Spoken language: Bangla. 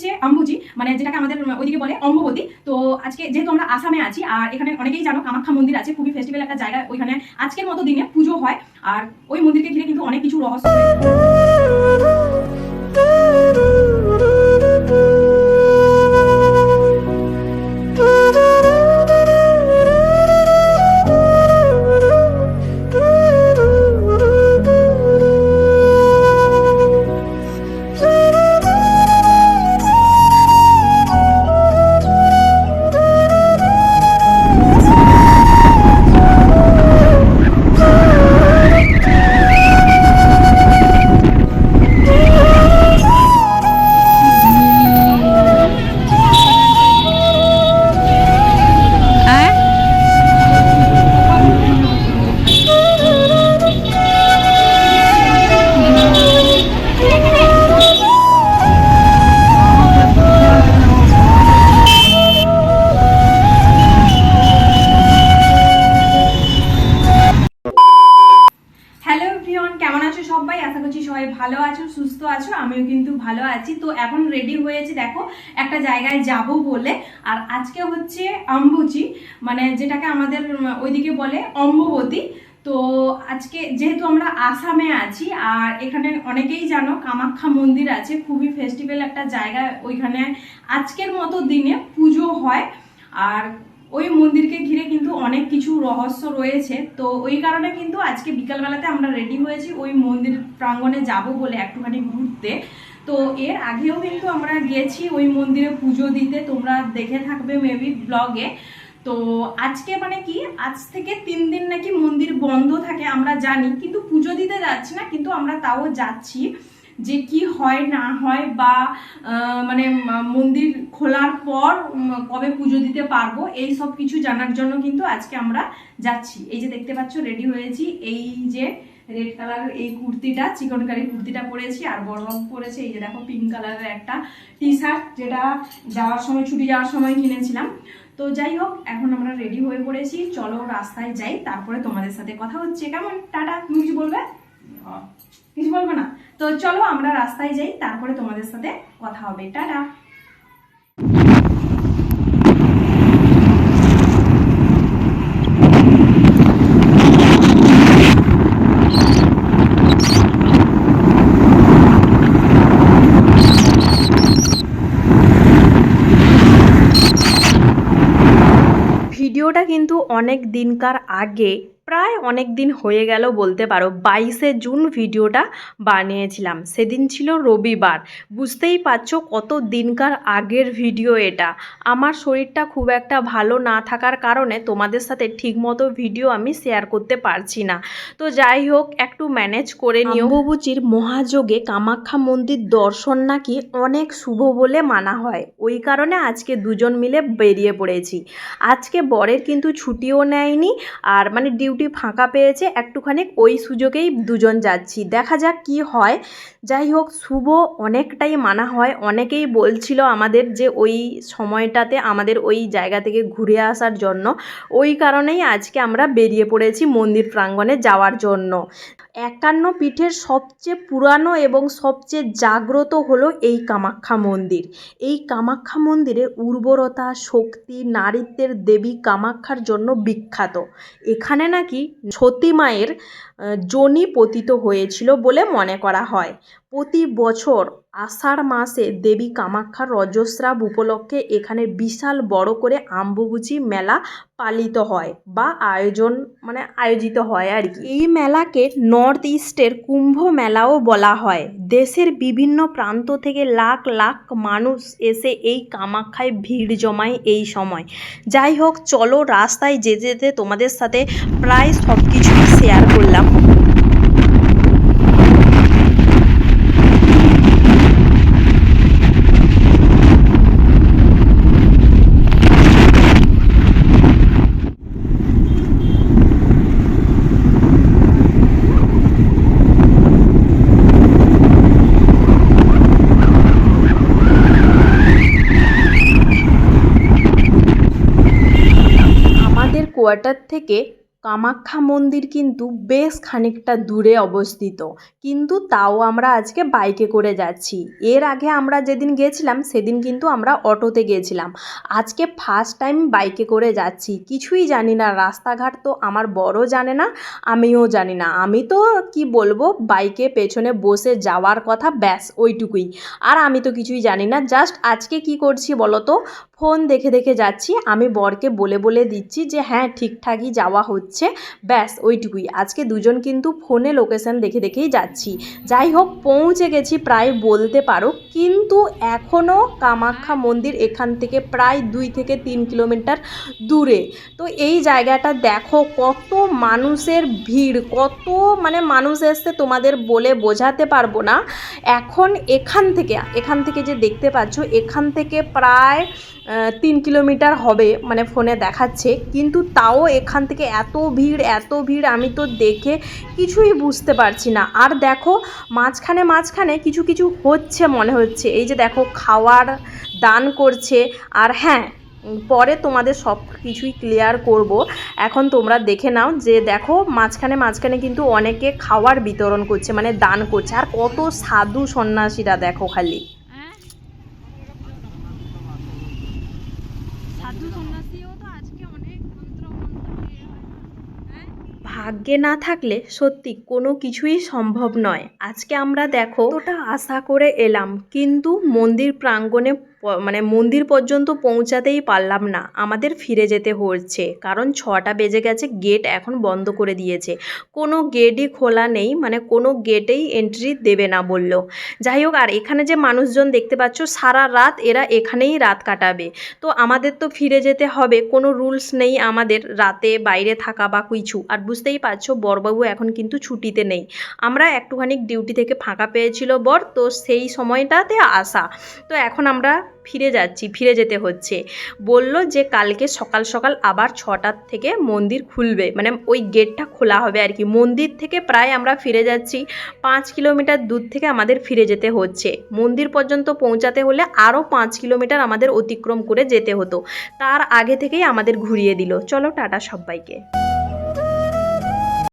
হচ্ছে অম্বুজি মানে যেটাকে আমাদের ওইদিকে বলে অম্বুবতী। তো আজকে যেহেতু আমরা আসামে আছি, আর এখানে অনেকেই জানো, কামাখ্যা মন্দির আছে, খুবই ফেস্টিভ্যাল একটা জায়গা, ওইখানে আজকের মতো দিনে পুজো হয়। আর ওই মন্দিরকে ঘিরে কিন্তু অনেক কিছু রহস্য এভরিওয়ান, কেমন আছো সবাই? আশা করছি সবাই ভালো আছো, সুস্থ আছো, আমিও কিন্তু ভালো আছি। তো এখন রেডি হয়েছে, দেখো, একটা জায়গায় যাব বলে। আর আজকে হচ্ছে অম্বুচি মানে যেটাকে আমাদের ওইদিকে বলে অম্ববতী। তো আজকে যেহেতু আমরা আসামে আছি, আর এখানে অনেকেই জানো, কামাখ্যা মন্দির আছে, খুবই ফেস্টিভ্যাল একটা জায়গা ওইখানে। আজকের মতো দিনে পুজো হয়, আর ওই মন্দিরকে ঘিরে কিন্তু অনেক কিছু রহস্য রয়েছে। তো ওই কারণে কিন্তু আজকে বিকালবেলাতে আমরা রেডি হয়েছি ওই মন্দির প্রাঙ্গণে যাব বলে একটুখানি ঘুরতে। তো এর আগেও কিন্তু আমরা গেছি ওই মন্দিরে পুজো দিতে, তোমরা দেখে থাকবে মেবি ব্লগে তো আজকে মানে কি, আজ থেকে তিন দিন নাকি মন্দির বন্ধ থাকে আমরা জানি, কিন্তু পুজো দিতে যাচ্ছি না, কিন্তু আমরা তাও যাচ্ছি। যে কি হয়, না হয় বা মানে মন্দির খোলার পর কবে পুজো দিতে পারব, এই সব কিছু জানার জন্য কিন্তু আজকে আমরা যাচ্ছি। এই যে দেখতে পাচ্ছ রেডি হয়েছি। এই যে রেড কালার এই কুর্তিটা চিকন কারি কুর্তিটা পরেছি আর বড়বাবু পরেছে, এই যে দেখো পিঙ্ক কালারের একটা টি শার্ট যেটা যাওয়ার সময়, ছুটি যাওয়ার সময় কিনেছিলাম। তো যাই হোক, এখন আমরা রেডি হয়ে পড়েছি। চলো রাস্তায় যাই, তারপরে তোমাদের সাথে কথা হচ্ছে। কেমন? টাটা, তুমি কিছু বলবে? কিছু বলব না? তো চলো আমরা রাস্তায় যাই, তারপরে তোমাদের সাথে কথা হবে। টাটা! ভিডিওটা কিন্তু অনেক দিনকার আগে প্রায় অনেক দিন হয়ে গেল বলতে পারো, বাইশে জুন ভিডিওটা বানিয়েছিলাম। সেদিন ছিল রবিবার। বুঝতেই পারছ কত দিনকার আগের ভিডিও এটা। আমার শরীরটা খুব একটা ভালো না থাকার কারণে তোমাদের সাথে ঠিকমতো ভিডিও আমি শেয়ার করতে পারছি না। তো যাই হোক, একটু ম্যানেজ করে নিও। অম্বুবুচির মহাযোগে কামাখ্যা মন্দির দর্শন নাকি অনেক শুভ বলে মানা হয়। ওই কারণে আজকে দুজন মিলে বেরিয়ে পড়েছি। আজকে বরের কিন্তু ছুটিও নেয়নি, আর মানে ডিউটি ফাঁকা পেয়েছে, একটুখানি ওই সুযোগেই দুজন যাচ্ছি। দেখা যাক কি হয়। যাই হোক, শুভ অনেকটাই মানা হয়। অনেকেই বলছিল আমাদের যে ওই সময়টাতে আমাদের ওই জায়গা থেকে ঘুরে আসার জন্য। ওই কারণেই আজকে আমরা বেরিয়ে পড়েছি মন্দির প্রাঙ্গণে যাওয়ার জন্য। একান্ন পীঠের সবচেয়ে পুরানো এবং সবচেয়ে জাগ্রত হলো এই কামাখ্যা মন্দির। এই কামাখ্যা মন্দিরে উর্বরতা, শক্তি, নারীত্বের দেবী কামাখ্যার জন্য বিখ্যাত। এখানে নাকি সতী মায়ের যোনি পতিত হয়েছিল বলে মনে করা হয়। প্রতি বছর আষাঢ় মাসে দেবী কামাখ্যার রজস্রাব উপলক্ষে এখানে বিশাল বড় করে আম্বুবুচি মেলা পালিত হয় বা আয়োজন মানে আয়োজিত হয় আর কি। এই মেলাকে নর্থ ইস্টের কুম্ভ মেলাও বলা হয়। দেশের বিভিন্ন প্রান্ত থেকে লাখ লাখ মানুষ এসে এই কামাখ্যায় ভিড় জমায় এই সময়। যাই হোক, চলো রাস্তায় যেতে যেতে তোমাদের সাথে প্রায় সব কিছুই শেয়ার করলাম আমাদের কোয়ার্টার থেকে কামাখ্যা মন্দির কিন্তু বেশ খানিকটা দূরে অবস্থিত। কিন্তু তাও আমরা আজকে বাইকে করে যাচ্ছি। এর আগে আমরা যেদিন গেছিলাম, সেদিন কিন্তু আমরা অটোতে গেছিলাম। আজকে ফার্স্ট টাইম বাইকে করে যাচ্ছি। কিছুই জানি না। রাস্তাঘাট তো আমার বড় জানে না, আমিও জানি না। আমি তো কি বলব, বাইকে পেছনে বসে যাওয়ার কথা ব্যাস, ওইটুকুই। আর আমি তো কিছুই জানি না। জাস্ট আজকে কি করছি বলো তো ফোন দেখে দেখে যাচ্ছি। আমি বরকে বলে বলে দিচ্ছি যে হ্যাঁ ঠিকঠাকই যাওয়া হচ্ছে। ব্যাস, ওইটুকুই। আজকে দুজন কিন্তু ফোনে লোকেশন দেখে দেখেই যাচ্ছি। যাই হোক, পৌঁছে গেছি প্রায় বলতে পারো। কিন্তু এখনও কামাখ্যা মন্দির এখান থেকে প্রায় দুই থেকে তিন কিলোমিটার দূরে। তো এই জায়গাটা দেখো, কত মানুষের ভিড়, কত মানে মানুষ এসছে তোমাদের বলে বোঝাতে পারব না। এখন এখান থেকে এখান থেকে যে দেখতে পাচ্ছ, এখান থেকে প্রায় তিন কিলোমিটার হবে মানে ফোনে দেখাচ্ছে। কিন্তু তাও এখান থেকে এত ভিড়, এত ভিড় আমি তো দেখে কিছুই বুঝতে পারছি না। আর দেখো, মাঝখানে মাঝখানে কিছু কিছু হচ্ছে মনে হচ্ছে। এই যে দেখো, খাওয়ার দান করছে। আর হ্যাঁ পরে তোমাদের সব কিছুই ক্লিয়ার করব। এখন তোমরা দেখে নাও যে দেখো, মাঝখানে মাঝখানে কিন্তু অনেকে খাওয়ার বিতরণ করছে মানে দান করছে। আর কত সাধু সন্ন্যাসীরা দেখো খালি সাধু সন্ন্যাসীও তো আজকে অনেক মন্ত্র মন্ত্র ইয়ে হয় না হ্যাঁ ভাগ্যে না থাকলে সত্যি কোনো কিছুই সম্ভব নয়। আজকে আমরা দেখো ওটা আশা করে এলাম। কিন্তু মন্দির প্রাঙ্গণে মানে মন্দির পর্যন্ত পৌঁছাতেই পারলাম না। আমাদের ফিরে যেতে হচ্ছে। কারণ ছটা বেজে গেছে গেট এখন বন্ধ করে দিয়েছে। কোনো গেটই খোলা নেই মানে কোনো গেটেই এন্ট্রি দেবে না বলল। যাই হোক, আর এখানে যে মানুষজন দেখতে পাচ্ছ, সারা রাত এরা এখানেই রাত কাটাবে। তো আমাদের তো ফিরে যেতে হবে, কোনো রুলস নেই আমাদের রাতে বাইরে থাকা বা কিছু। আর বুঝতেই পারছ, বরবাবু এখন কিন্তু ছুটিতে নেই। আমরা একটুখানি ডিউটি থেকে ফাঁকা পেয়েছিল বর, তো সেই সময়টাতে আসা। তো এখন আমরা ফিরে যাচ্ছি, ফিরে যেতে হচ্ছে। বলল যে কালকে সকাল সকাল আবার ছটার থেকে মন্দির খুলবে। মানে ওই গেটটা খোলা হবে আর কি। মন্দির থেকে প্রায় আমরা ফিরে যাচ্ছি। পাঁচ কিলোমিটার দূর থেকে আমাদের ফিরে যেতে হচ্ছে। মন্দির পর্যন্ত পৌঁছাতে হলে আরও পাঁচ কিলোমিটার আমাদের অতিক্রম করে যেতে হতো। তার আগে থেকেই আমাদের ঘুরিয়ে দিল। চলো টাটা সবাইকে।